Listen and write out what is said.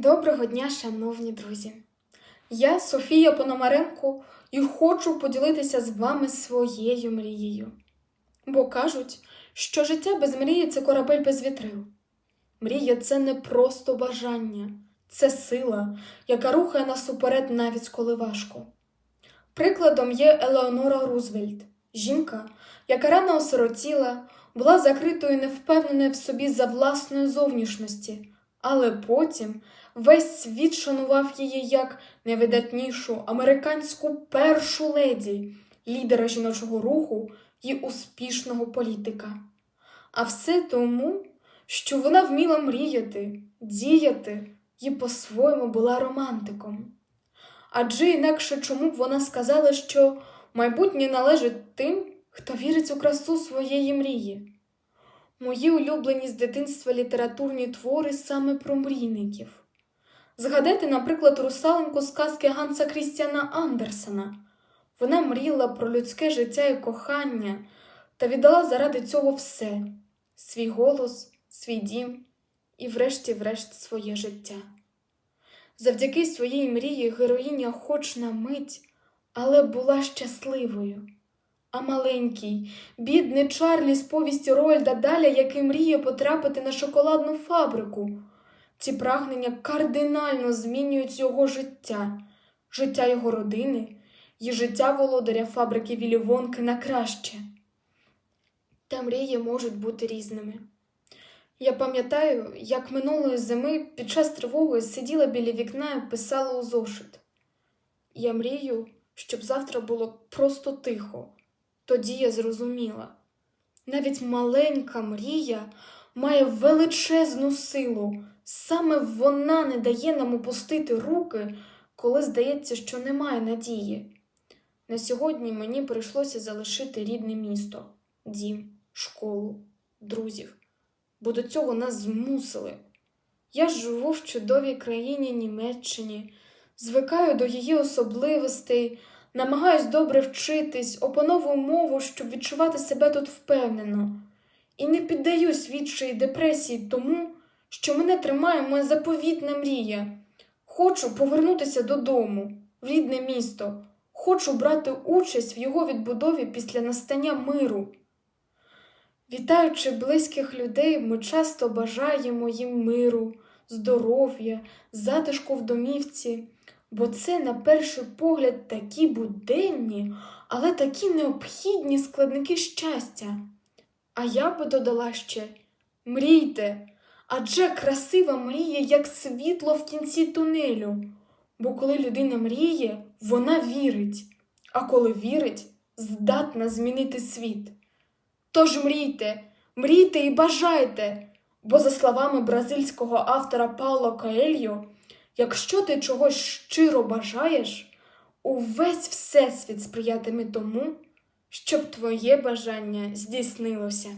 Доброго дня, шановні друзі! Я Софія Пономаренко і хочу поділитися з вами своєю мрією. Бо кажуть, що життя без мрії це корабель без вітрил. Мрія це не просто бажання, це сила, яка рухає нас уперед навіть коли важко. Прикладом є Елеонора Рузвельт, жінка, яка рано осиротіла, була закритою і невпевненою в собі за власної зовнішності, але потім весь світ шанував її як найвидатнішу американську першу леді, лідера жіночого руху і успішного політика. А все тому, що вона вміла мріяти, діяти і по-своєму була романтиком. Адже інакше чому б вона сказала, що майбутнє належить тим, хто вірить у красу своєї мрії. Мої улюблені з дитинства літературні твори саме про мрійників. Згадайте, наприклад, русаленьку з казки Ганса Крістіана Андерсена. Вона мріяла про людське життя і кохання та віддала заради цього все свій голос, свій дім і, врешті-врешт, своє життя. Завдяки своїй мрії героїня хоч на мить, але була щасливою. А маленький, бідний Чарлі з повісті Роальда Даля, який мріє потрапити на шоколадну фабрику. Ці прагнення кардинально змінюють його життя, життя його родини і життя володаря фабрики Вілі Вонки на краще. Та мрії можуть бути різними. Я пам'ятаю, як минулої зими під час тривоги сиділа біля вікна і писала у зошит. Я мрію, щоб завтра було просто тихо. Тоді я зрозуміла. Навіть маленька мрія має величезну силу. Саме вона не дає нам опустити руки, коли здається, що немає надії. На сьогодні мені прийшлося залишити рідне місто, дім, школу, друзів, бо до цього нас змусили. Я живу в чудовій країні Німеччині, звикаю до її особливостей, намагаюсь добре вчитись, опановую мову, щоб відчувати себе тут впевнено, і не піддаюсь відчаї депресії тому, що мене тримає моя заповітна мрія. Хочу повернутися додому, в рідне місто, хочу брати участь в його відбудові після настання миру. Вітаючи близьких людей, ми часто бажаємо їм миру, здоров'я, затишку в домівці, бо це, на перший погляд, такі буденні, але такі необхідні складники щастя. А я би додала ще мрійте, адже красива мрія, як світло в кінці тунелю. Бо коли людина мріє, вона вірить, а коли вірить, здатна змінити світ. Тож мрійте, мрійте і бажайте, бо, за словами бразильського автора Пауло Коельо, якщо ти чогось щиро бажаєш, увесь всесвіт сприятиме тому, щоб твоє бажання здійснилося.